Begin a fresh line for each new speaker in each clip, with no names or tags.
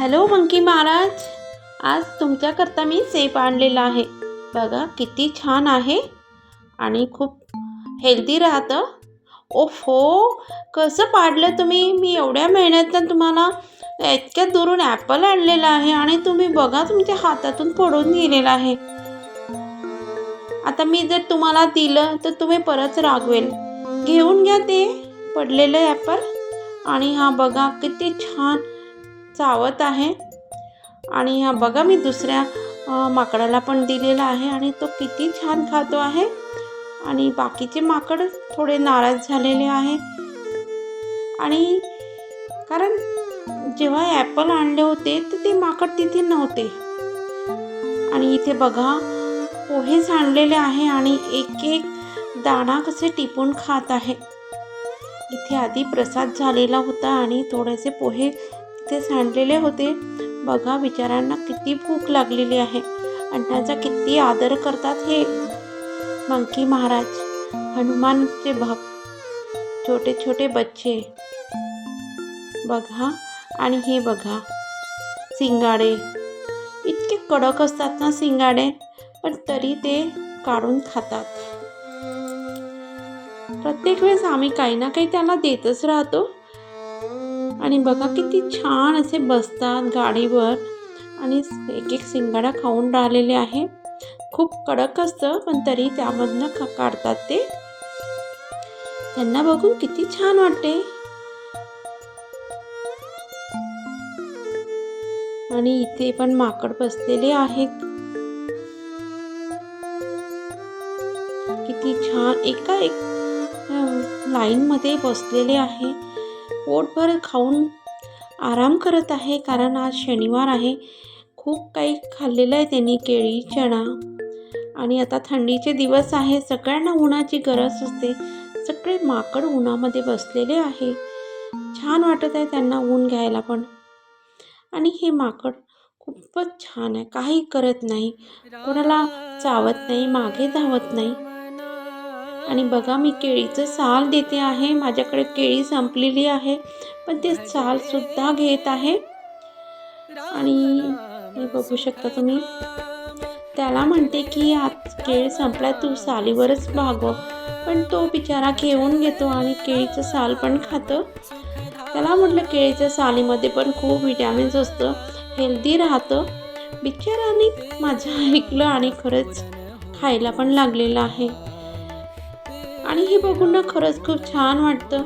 Hello monkey Maharaj. आज तुमच्याकरता मी सेप आणलेला आहे. बघा किती छान आहे आणि खूप हेल्दी राहतं. ओफो कसं पाडलं तुम्ही? मी एवढ्या मेहनतनं तुम्हाला इतक्या दुरून ॲपल आणलेलं आहे आणि तुम्ही बघा तुमच्या हातातून पडून गेलेलं आहे. आता मी जर तुम्हाला दिलं तर तुम्ही परत रागवेल. घेऊन घ्या ते पडलेलं ॲपल. आणि हा बघा किती छान चावत आहे. आणि हा बघा मी दुसऱ्या माकडाला पण दिलेला आहे आणि तो किती छान खातो आहे. आणि बाकीचे माकड थोडे नाराज झालेले आहे. आणि कारण जेव्हा ॲपल आणले होते तर ते माकड तिथे नव्हते. आणि इथे बघा पोहे सांडलेले आहे आणि एक एक दाणा कसे टिपून खात आहे. इथे आधी प्रसाद झालेला होता आणि थोडेसे पोहे तिथे सांडलेले होते. बघा बिचारांना किती भूक लागलेली आहे. अन्नाचा किती आदर करतात हे. मंकी महाराज हनुमानचे भक्त छोटे छोटे बच्चे. बघा आणि हे बघा सिंगाडे. इतके कडक असतात ना सिंगाडे पण तरी ते काढून खातात. प्रत्येक वेळेस आम्ही काही ना काही त्याला देतच राहतो. आणि बघा किती छान असे बसतात गाडीवर. आणि एक एक शिंगाडा खाऊन राहिलेले आहे. खूप कडक असतं पण तरी त्यामधनं का काढतात ते. त्यांना बघून किती छान वाटते. आणि इथे पण माकड बसलेले आहेत. किती छान एका एक लाईनमध्ये बसलेले आहे. पोटभर खाऊन आराम करत आहे कारण आज शनिवार आहे. खूप काही खाल्लेलं आहे त्यांनी केळी चणा. आणि आता थंडीचे दिवस आहे. सगळ्यांना उन्हाची गरज असते. सगळे माकड उन्हामध्ये बसलेले आहे. छान वाटत आहे त्यांना ऊन घ्यायला पण. आणि हे माकड खूपच छान आहे. काही करत नाही. कोणाला चावत नाही मागे धावत नाही. आणि बघा मी केळीचं साल देते आहे. माझ्याकडे केळी संपलेली आहे. पण ते साल सुद्धा घेत आहे. आणि हे बघू शकता तुम्ही. त्याला म्हणते की आज केळ संपला तू सालीवरच भागव. पण तो बिचारा घेऊन घेतो आणि केळीचं साल पण खातं. त्याला म्हटलं केळीच्या सालीमध्ये पण खूप विटॅमिन्स असतं. हेल्दी राहतं. बिचाराने माझं ऐकलं आणि खरंच खायला पण लागलेलं आहे. आणि हे बघून ना खरंच खूप छान वाटतं.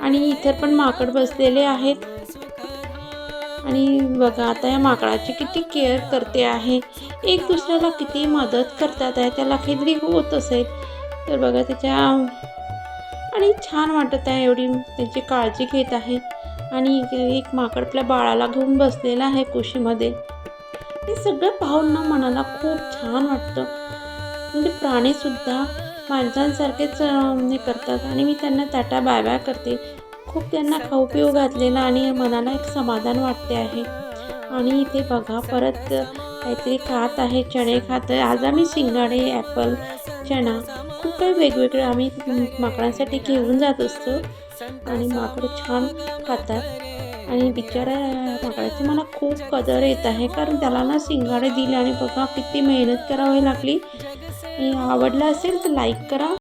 आणि इतर पण माकड बसलेले आहेत. आणि बघा आता या माकडाची किती केअर करते आहे. एक दुसऱ्याला किती मदत करतात आहे त्याला काहीतरी होत असेल तर बघा त्याच्या आणि छान वाटत आहे एवढी त्यांची काळजी घेत आहे. आणि एक माकड आपल्या बाळाला घेऊन बसलेला आहे कुशीमध्ये. हे सगळं पाहून ना मनाला खूप छान वाटतं. म्हणजे प्राणीसुद्धा माणसांसारखेच हे करतात आणि मी त्यांना ताटा बाय बाय करते. खूप त्यांना खाऊ घातलेला आणि मनाला एक समाधान वाटते आहे. आणि इथे बघा परत काहीतरी खात आहे चणे खात आहे. आज आम्ही शिंगाडे ॲपल चणा खूप काही वेगवेगळं आम्ही माकडांसाठी घेऊन जात असतो. आणि माकडं छान खातात. आणि बिचारा माकडाची मला खूप कदर येत आहे कारण त्याला ना शिंगाडे दिले आणि बघा किती मेहनत करावी लागली. आवडलं असेल तर लाईक करा.